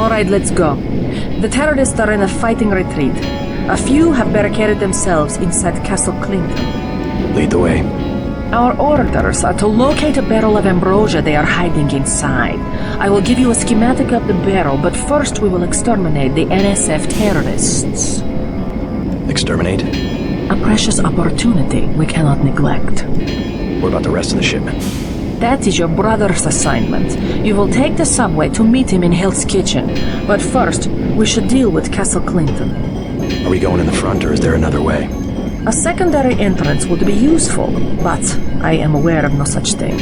Alright, let's go. The terrorists are in a fighting retreat. A few have barricaded themselves inside Castle Clinton. Lead the way. Our orders are to locate a barrel of ambrosia they are hiding inside. I will give you a schematic of the barrel, but first we will exterminate the NSF terrorists. Exterminate? A precious opportunity we cannot neglect. What about the rest of the shipment? That is your brother's assignment. You will take the subway to meet him in Hell's Kitchen. But first, we should deal with Castle Clinton. Are we going in the front or is there another way? A secondary entrance would be useful, but I am aware of no such thing.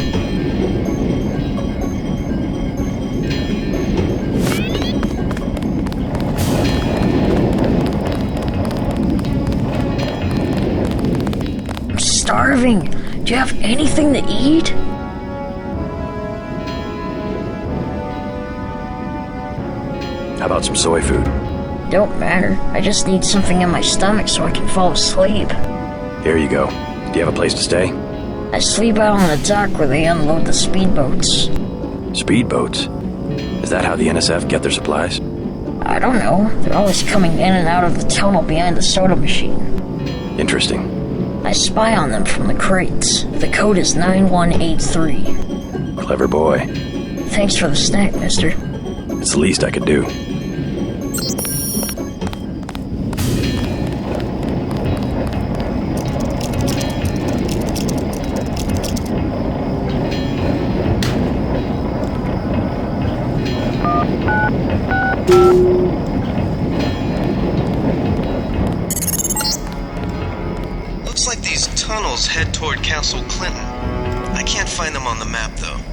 I'm starving. Do you have anything to eat? About some soy food? Don't matter. I just need something in my stomach so I can fall asleep. Here you go. Do you have a place to stay? I sleep out on the dock where they unload the speedboats. Speedboats? Is that how the NSF get their supplies? I don't know. They're always coming in and out of the tunnel behind the soda machine. Interesting. I spy on them from the crates. The code is 9183. Clever boy. Thanks for the snack, mister. It's the least I could do. Toward Castle Clinton. I can't find them on the map, though.